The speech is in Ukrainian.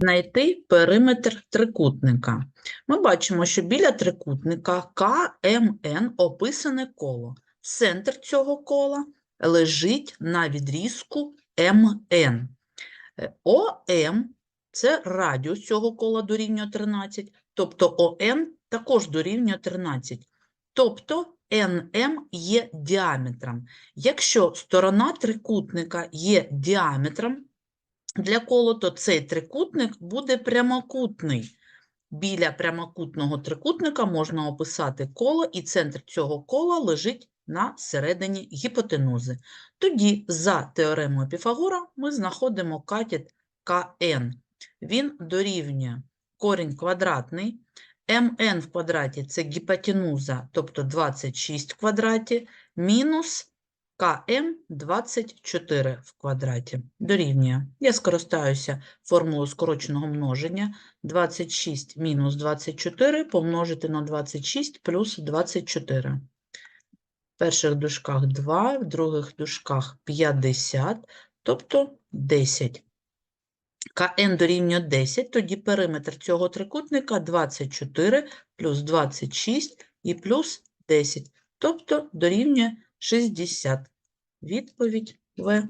Знайти периметр трикутника. Ми бачимо, що біля трикутника КМН описане коло. Центр цього кола лежить на відрізку МН. Е, ОМ – це радіус цього кола дорівнює 13, тобто ОН також дорівнює 13. Тобто НМ є діаметром. Якщо сторона трикутника є діаметром для кола, то цей трикутник буде прямокутний. Біля прямокутного трикутника можна описати коло, і центр цього кола лежить на середині гіпотенузи. Тоді за теоремою Піфагора ми знаходимо катет КН. Він дорівнює корінь квадратний, МН в квадраті – це гіпотенуза, тобто 26 в квадраті, мінус КМ 24 в квадраті. Дорівнює. Я скористаюся формулою скороченого множення. 26 мінус 24 помножити на 26 плюс 24. В перших дужках 2, в других дужках 50, тобто 10. КН дорівнює 10, тоді периметр цього трикутника 24 плюс 26 і плюс 10, тобто дорівнює 60. Відповідь В.